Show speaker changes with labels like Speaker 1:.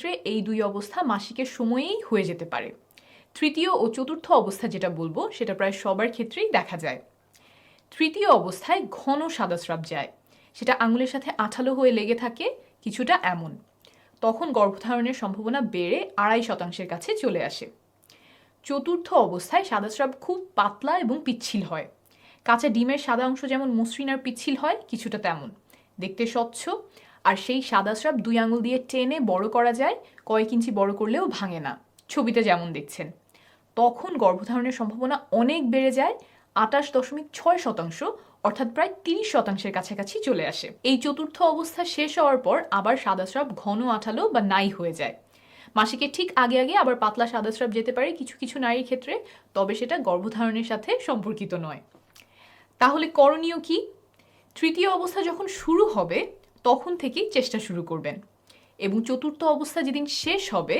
Speaker 1: ক্ষেত্রে এই দুই অবস্থা মাসিকের সময়েই হয়ে যেতে পারে। তৃতীয় ও চতুর্থ অবস্থা যেটা বলব, সেটা প্রায় সবার ক্ষেত্রেই দেখা যায়। তৃতীয় অবস্থায় ঘন সাদাস্রাব যায়। সেটা আঙুলের সাথে আঠালো হয়ে লেগে থাকে, কিছুটা এমন। তখন গর্ভধারণের সম্ভাবনা বেড়ে আড়াই শতাংশের কাছে চলে আসে। চতুর্থ অবস্থায় সাদাস্রাব খুব পাতলা এবং পিচ্ছিল হয়। কাঁচা ডিমের সাদা অংশ যেমন মসৃণ আর পিচ্ছিল হয়, কিছুটা তেমন। দেখতে স্বচ্ছ আর সেই সাদাস্রাব দুই আঙুল দিয়ে টেনে বড় করা যায়, কয়েক ইঞ্চি বড় করলেও ভাঙে না। ছবিতে যেমন দেখছেন। তখন গর্ভধারণের সম্ভাবনা অনেক বেড়ে যায়, আটাশ দশমিক ছয় শতাংশ, অর্থাৎ প্রায় তিরিশ শতাংশের কাছাকাছি চলে আসে। এই চতুর্থ অবস্থা শেষ হওয়ার পর আবার সাদাস্রাব ঘন আঠালো বা নাই হয়ে যায়। মাসিকের ঠিক আগে আগে আবার পাতলা সাদাস্রাব যেতে পারে কিছু কিছু নারীর ক্ষেত্রে, তবে সেটা গর্ভধারণের সাথে সম্পর্কিত নয়। তাহলে করণীয় কি? তৃতীয় অবস্থা যখন শুরু হবে তখন থেকেই চেষ্টা শুরু করবেন। এবং চতুর্থ অবস্থা যেদিন শেষ হবে